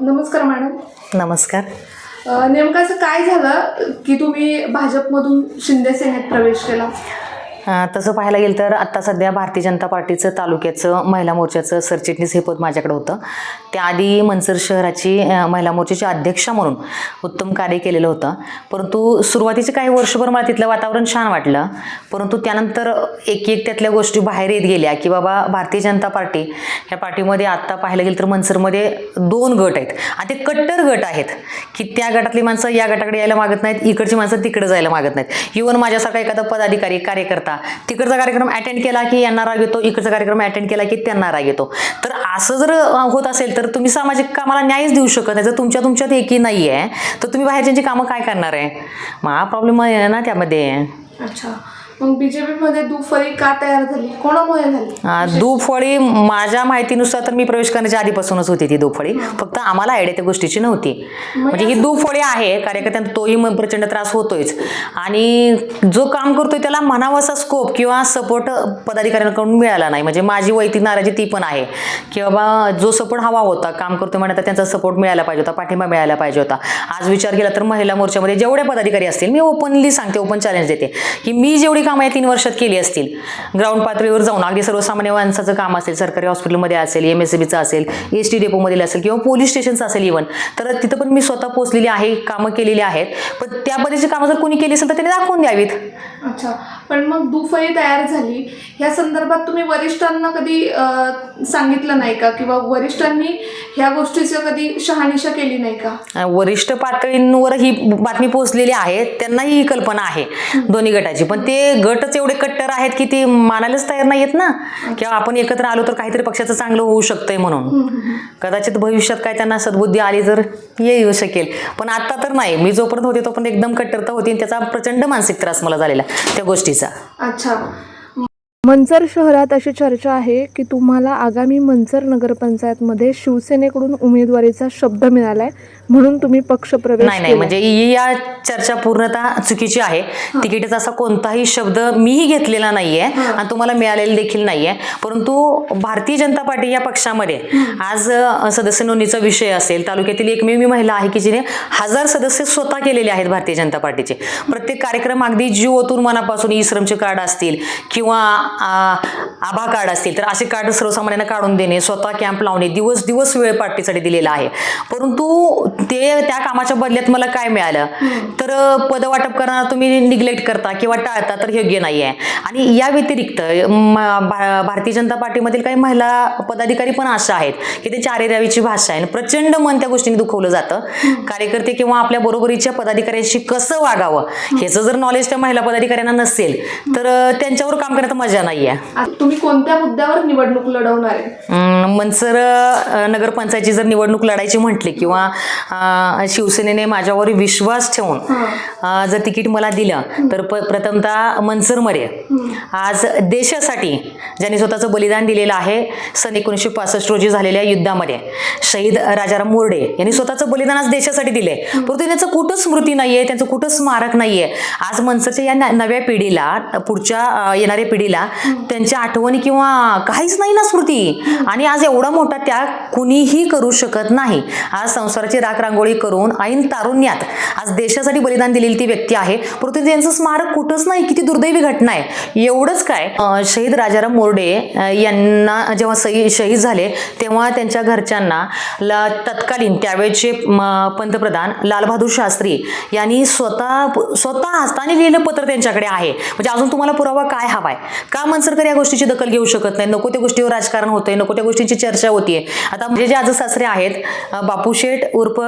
नमस्कार मॅडम. नमस्कार. नेमकं असं काय झालं की तुम्ही भाजपमधून शिंदे सेनेत प्रवेश केला? तसं पाहायला गेलं तर आत्ता सध्या भारतीय जनता पार्टीचं तालुक्याचं महिला मोर्चाचं सरचिटणीस हे पद माझ्याकडे होतं. त्याआधी मनसर शहराची महिला मोर्चाची अध्यक्षा म्हणून उत्तम कार्य केलेलं होतं. परंतु सुरुवातीचे काही वर्षभर मला तिथलं वातावरण छान वाटलं. परंतु त्यानंतर एक एक त्यातल्या गोष्टी बाहेर येत गेल्या की बाबा भारतीय जनता पार्टी ह्या पार्टीमध्ये आत्ता पाहायला गेलं तर मनसरमध्ये दोन गट आहेत. आणि ते कट्टर गट आहेत की त्या गटातली माणसं या गटाकडे यायला मागत नाहीत इकडची माणसं तिकडे जायला मागत नाहीत. इव्हन माझ्यासारखा एखादा पदाधिकारी कार्यकर्ता तिकडचा कार्यक्रम अटेंड केला की यांना राग येतो इकडचा कार्यक्रम अटेंड केला की त्यांना राग येतो. तर असं जर होत असेल तर तुम्ही सामाजिक कामाला न्यायच देऊ शकत नाही. जर तुमच्या तुमच्यात एकी नाही आहे तर तुम्ही बाहेरच्यांची कामं काय करणार आहे? मग हा प्रॉब्लेम आहे ना त्यामध्ये. अच्छा. मग बीजेपी मध्ये दुफळी का तयार झाली? कोणामुळे झाली? दुफळी माझ्या माहितीनुसार तर मी प्रवेश करण्याच्या आधीपासूनच होती ती दुफळी. फक्त आम्हाला आयडिया त्या गोष्टीची नव्हती. म्हणजे ही दुफळी आहे कार्यकर्त्यांना तोही प्रचंड त्रास होतोयच. आणि जो काम करतोय त्याला म्हणावासा स्कोप किंवा सपोर्ट पदाधिकाऱ्यांकडून मिळाला नाही. म्हणजे माझी वैयक्तिक नाराजी ती पण आहे. की बाबा जो सपोर्ट हवा होता काम करतोय म्हणता त्यांचा सपोर्ट मिळायला पाहिजे होता पाठिंबा मिळायला पाहिजे होता. आज विचार केला तर महिला मोर्चामध्ये जेवढे पदाधिकारी असतील मी ओपनली सांगते ओपन चॅलेंज देते. की मी जेवढी कामं या तीन वर्षात केली असतील. ग्राउंड पातळीवर जाऊन अगदी सर्वसामान्य माणसाचं काम असेल सरकारी हॉस्पिटलमध्ये असेल एम एस बीचं असेल एस टी डेपोमधील असेल किंवा पोलीस स्टेशनचं असेल इव्हन तर तिथं पण मी स्वतः पोचलेली आहे कामं केलेली आहेत. पण त्या पद्धतीची कामं जर कोणी केली असेल तर त्यांनी दाखवून द्यावीत. अच्छा. पण मग दुफळी तयार झाली. ह्या संदर्भात तुम्ही वरिष्ठांना कधी सांगितलं नाही का? किंवा वरिष्ठांनी ह्या गोष्टीचं कधी शहानिशा केली नाही का? वरिष्ठ पातळींवर ही बातमी पोहोचलेली आहे. त्यांनाही ही कल्पना आहे दोन्ही गटाची. पण ते गटच एवढे कट्टर आहेत की ते मानायलाच तयार नाहीयेत ना? किंवा आपण एकत्र आलो तर काहीतरी पक्षाचं चांगलं होऊ शकतंय म्हणून. कदाचित भविष्यात काय त्यांना सद्बुद्धी आली तर येऊ शकेल. पण आता तर नाही. मी जोपर्यंत होते तोपर्यंत एकदम कट्टरता होती त्याचा प्रचंड मानसिक त्रास मला झालेला त्या गोष्टीचा अच्छा. मंचर शहरात अशी चर्चा आहे की तुम्हाला आगामी मंचर नगरपंचायतमध्ये शिवसेनेकडून उमेदवारीचा शब्द मिळालाय. म्हणून तुम्ही पक्षप्रवेश नाही नाही. म्हणजे या चर्चा पूर्णतः चुकीची आहे. तिकीटाचा असा कोणताही शब्द मीही घेतलेला नाहीये आणि तुम्हाला मिळालेला देखील नाहीये. परंतु भारतीय जनता पार्टी या पक्षामध्ये आज सदस्य नोंदणीचा विषय असेल तालुक्यातील एकमेव मी महिला आहे की जिने हजार सदस्य स्वतः केलेले आहेत भारतीय जनता पार्टीचे. प्रत्येक कार्यक्रम अगदी जीव ओतून मनापासून ई श्रमचे कार्ड असतील किंवा आभा कार्ड असतील तर असे कार्ड सर्वसामान्यांना काढून देणे स्वतः कॅम्प लावणे दिवस दिवस वेळ पार्टीसाठी दिलेला आहे. परंतु ते त्या कामाच्या बदल्यात मला काय मिळालं? तर पदवाटप करताना तुम्ही निग्लेक्ट करता किंवा टाळता तर योग्य नाही आहे आणि या व्यतिरिक्त भारतीय जनता पार्टीमधील काही महिला पदाधिकारी पण अशा आहेत की ते चारेरावीची भाषा आहे. प्रचंड मन त्या गोष्टीने दुखवलं जातं. कार्यकर्ते किंवा आपल्या बरोबरीच्या पदाधिकाऱ्यांशी कसं वागावं? ह्याचं जर नॉलेज त्या महिला पदाधिकाऱ्यांना नसेल तर त्यांच्यावर काम करण्यात मजा नाही आहे तुम्ही कोणत्या मुद्द्यावर निवडणूक लढवणार आहे? मनसर नगरपंचायतची जर निवडणूक लढायची म्हटली किंवा शिवसेनेने माझ्यावर विश्वास ठेवून जर तिकीट मला दिलं तर प प्रथमतः मनसरमध्ये आज देशासाठी ज्यांनी स्वतःचं बलिदान दिलेलं आहे सन एकोणीसशे पासष्ट रोजी झालेल्या युद्धामध्ये शहीद राजाराम मोरडे यांनी स्वतःचं बलिदान आज देशासाठी दिले परंतु त्यांचं कुठं स्मृती नाहीये त्यांचं कुठं स्मारक नाहीये. आज मनसरच्या या नव्या पिढीला पुढच्या येणाऱ्या पिढीला त्यांच्या आठवणी किंवा काहीच नाही ना स्मृती. आणि आज एवढा मोठा त्याग कुणीही करू शकत नाही. आज संसाराची राख रांगोळी करून ऐन तारुण्यात आज देशासाठी बलिदान दिलेली ती व्यक्ती आहे. परंतु त्यांचं स्मारक कुठंच नाही किती दुर्दैवी घटना आहे. एवढंच काय शहीद राजाराम मोरडे यांना जेव्हा सही शहीद झाले तेव्हा त्यांच्या घरच्यांना ला तत्कालीन त्यावेळेचे पंतप्रधान लालबहादूर शास्त्री यांनी स्वतः स्वतः हस्ताने लिहिलं पत्र त्यांच्याकडे आहे. म्हणजे अजून तुम्हाला पुरावा काय हवाय का मनसरकर या गोष्टीची दखल घेऊ शकत नाही नको त्या गोष्टीवर राजकारण होतंय नको त्या गोष्टीची चर्चा होतीये. आता म्हणजे जे आज सासरे आहेत बापू शेठ उर्फ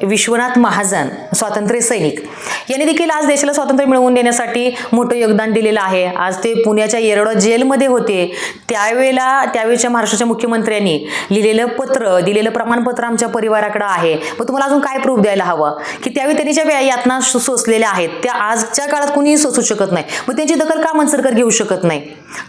विश्वनाथ महाजन स्वातंत्र्य सैनिक. यांनी देखील आज देशाला स्वातंत्र्य मिळवून देण्यासाठी मोठं योगदान दिलेलं आहे. आज ते पुण्याच्या येरडो जेलमध्ये होते. त्यावेळेला त्यावेळच्या महाराष्ट्राच्या मुख्यमंत्र्यांनी लिहिलेलं पत्र दिलेलं प्रमाणपत्र आमच्या परिवाराकडं आहे. मग तुम्हाला अजून काय प्रूफ द्यायला हवं? की त्यावेळी त्यांनी ज्या वेळा यातना सोसलेल्या आहेत त्या आजच्या काळात कुणीही सोसू शकत नाही. मग त्यांची दखल का मनसरकर घेऊ शकत नाही?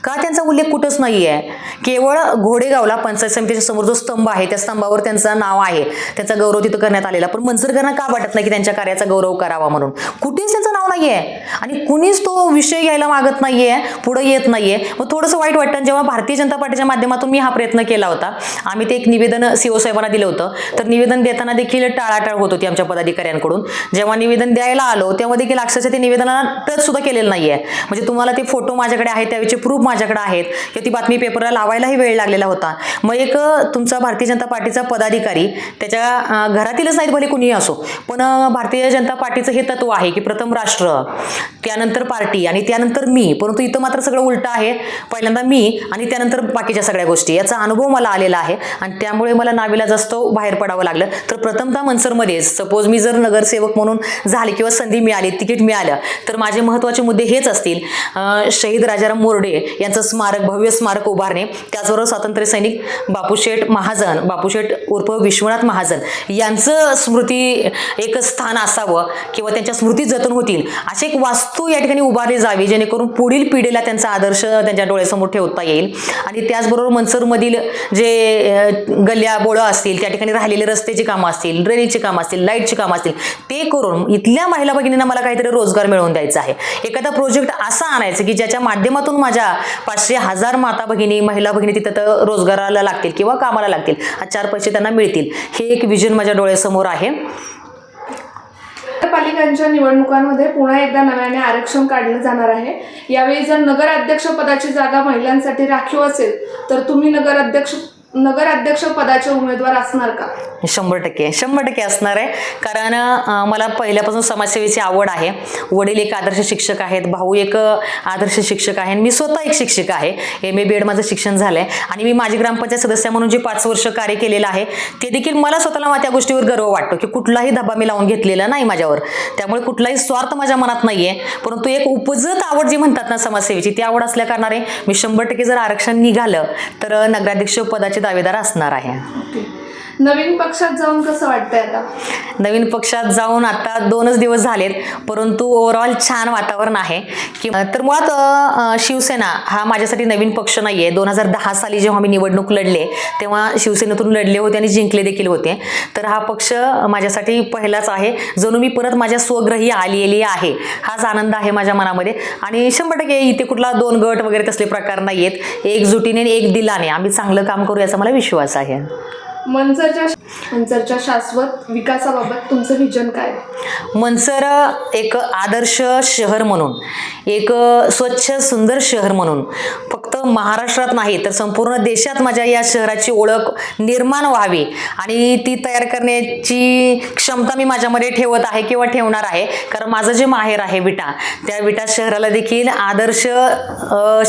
का त्यांचा उल्लेख कुठंच नाही आहे केवळ घोडेगावला पंचायत समितीच्या समोर जो स्तंभ आहे त्या स्तंभावर त्यांचं नाव आहे. त्याचा गौरव तिथं करण्यात आलेला. पण मनसरकरांना का वाटत नाही की त्यांच्या कार्याचा गौरव करावा म्हणून? कुठेच त्यांचं नाव नाहीये. आणि कुणीच तो विषय घ्यायला मागत नाहीये पुढे येत नाहीये. मग थोडंसं वाईट वाटतं. जेव्हा भारतीय जनता पार्टीच्या माध्यमातून मी हा प्रयत्न केला होता आम्ही ते एक निवेदन सीओ साहेबांना दिलं होतं. तर निवेदन देताना देखील टाळाटाळ होत होती आमच्या पदाधिकाऱ्यांकडून. जेव्हा निवेदन द्यायला आलो तेव्हा देखील अक्षरशः ते निवेदनाला टच सुद्धा केलेलं नाहीये. म्हणजे तुम्हाला ते फोटो माझ्याकडे आहेत त्यावेळेचे प्रूफ माझ्याकडे आहेत किंवा ती बातमी पेपरला लावायलाही वेळ लागलेला होता. मग एक तुमचा भारतीय जनता पार्टीचा पदाधिकारी त्याच्या घरातीलच नाहीत भले कुणीही असो पण भारतीय जनता पार्टीचं हे तत्व आहे की प्रथम राष्ट्र त्यानंतर पार्टी आणि त्यानंतर मी परंतु इथं मात्र सगळं उलटं आहे. पहिल्यांदा मी आणि त्यानंतर बाकीच्या सगळ्या गोष्टी. याचा अनुभव मला आलेला आहे आणि त्यामुळे मला नावेला जास्त बाहेर पडावं लागलं. तर प्रथमतः मनसरमध्ये सपोज मी जर नगरसेवक म्हणून झाले किंवा संधी मिळाली तिकीट मिळालं तर माझे महत्त्वाचे मुद्दे हेच असतील. शहीद राजाराम मोरडे यांचं स्मारक भव्य स्मारक उभारणे त्याचबरोबर स्वातंत्र्य सैनिक बापूशेठ महाजन बापूशेठ उर्फ विश्वनाथ महाजन यांचं स्मृती एक स्थान असावं किंवा त्यांच्या स्मृती जतन होतील अशी एक वास्तू या ठिकाणी उभारली जावी जेणेकरून पुढील पिढीला त्यांचा आदर्श त्यांच्या डोळ्यासमोर ठेवता येईल. आणि त्याचबरोबर मनसरमधील जे गल्ल्या बोळं असतील त्या ठिकाणी राहिलेले रस्त्याची कामं असतील ड्रेनेजची कामं असतील लाईटची कामं असतील ते करून इथल्या महिला भगिनींना मला काहीतरी रोजगार मिळवून द्यायचा आहे. एखादा प्रोजेक्ट असा आणायचं की ज्याच्या माध्यमातून माझ्या पाचशे हजार माता भगिनी महिला भगिनी तिथं तर रोजगाराला लागतील किंवा कामाला लागतील चार पैसे त्यांना मिळतील. हे एक विजन माझ्या डोळ्यासमोर आहे. नगरपालिकांच्या निवडणुकांमध्ये पुन्हा एकदा नव्याने आरक्षण काढलं जाणार आहे. यावेळी जर नगराध्यक्ष पदाची जागा महिलांसाठी राखीव असेल तर तुम्ही नगराध्यक्ष नगराध्यक्ष पदाचे उमेदवार असणार का? शंभर टक्के शंभर टक्के असणार आहे. कारण मला पहिल्यापासून समाजसेवेची आवड आहे. वडील एक आदर्श शिक्षक आहेत भाऊ एक आदर्श शिक्षक आहे आणि मी स्वतः एक शिक्षक आहे. एम ए बी एड माझं शिक्षण झालं आहे आणि मी माझी ग्रामपंचायत सदस्य म्हणून जे पाच वर्ष कार्य केलेलं आहे ते देखील मला स्वतःला त्या गोष्टीवर गर्व वाटतो की कुठलाही धबा मी लावून घेतलेला नाही माझ्यावर. त्यामुळे कुठलाही स्वार्थ माझ्या मनात नाही आहे परंतु एक उपजत आवड जी म्हणतात ना समाजसेवेची ती आवड असल्या कारणाने मी शंभर टक्के जर आरक्षण निघालं तर नगराध्यक्ष पदाचे दावेदार असणार आहे. नवीन पक्षात जाऊन कसं वाटतंय आता? नवीन पक्षात जाऊन आता दोनच दिवस झालेत परंतु ओव्हरऑल छान वातावरण आहे. की तर मुळात अ, शिवसेना हा माझ्यासाठी नवीन पक्ष नाही आहे दोन हजार दहा साली जेव्हा मी निवडणूक लढले तेव्हा शिवसेनेतून लढले होते आणि जिंकले देखील होते. तर हा पक्ष माझ्यासाठी पहिलाच आहे जणू मी परत माझ्या स्वग्रही आलेली आहे. हाच आनंद आहे माझ्या मनामध्ये. आणि शंभर टक्के इथे कुठला दोन गट वगैरे तसले प्रकार नाही आहेत एकजुटीने आणि एक दिलाने आम्ही चांगलं काम करू याचा मला विश्वास आहे. मनसाच्या मनसरच्या शाश्वत विकासाबाबत तुमचं विजन काय? मनसर एक आदर्श शहर म्हणून एक स्वच्छ सुंदर शहर म्हणून फक्त महाराष्ट्रात नाही तर संपूर्ण देशात माझ्या या शहराची ओळख निर्माण व्हावी आणि ती तयार करण्याची क्षमता मी माझ्यामध्ये ठेवत आहे किंवा ठेवणार आहे. कारण माझं जे माहेर आहे विटा त्या विटा शहराला देखील आदर्श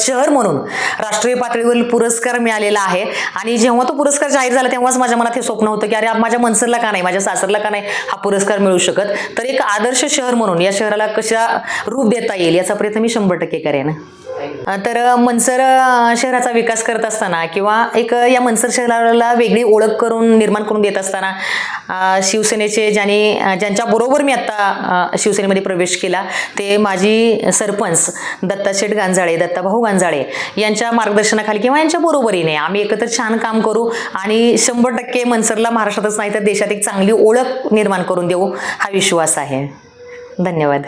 शहर म्हणून राष्ट्रीय पातळीवरील पुरस्कार मिळालेला आहे. आणि जेव्हा तो पुरस्कार जाहीर झाला तेव्हाच माझ्या मनात हे स्वप्न होतं की की अरे माझ्या मनसरला का नाही माझ्या सासरला का नाही हा पुरस्कार मिळू शकत? तर एक आदर्श शहर म्हणून या शहराला कशा रूप देता येईल याचा प्रयत्न मी शंभर टक्के करेन. तर मनसर शहराचा विकास करत असताना किंवा एक या मनसर शहराला वेगळी ओळख करून निर्माण करून देत असताना शिवसेनेचे ज्याने ज्यांच्याबरोबर मी आत्ता शिवसेनेमध्ये प्रवेश केला ते माजी सरपंच दत्ताशेठ गांजाळे दत्ताभाऊ गांजाळे यांच्या मार्गदर्शनाखाली किंवा यांच्या बरोबरीने आम्ही एकत्र छान काम करू आणि शंभर टक्के मनसरला महाराष्ट्रातच नाही तर देशात एक चांगली ओळख निर्माण करून देऊ हा विश्वास आहे. धन्यवाद.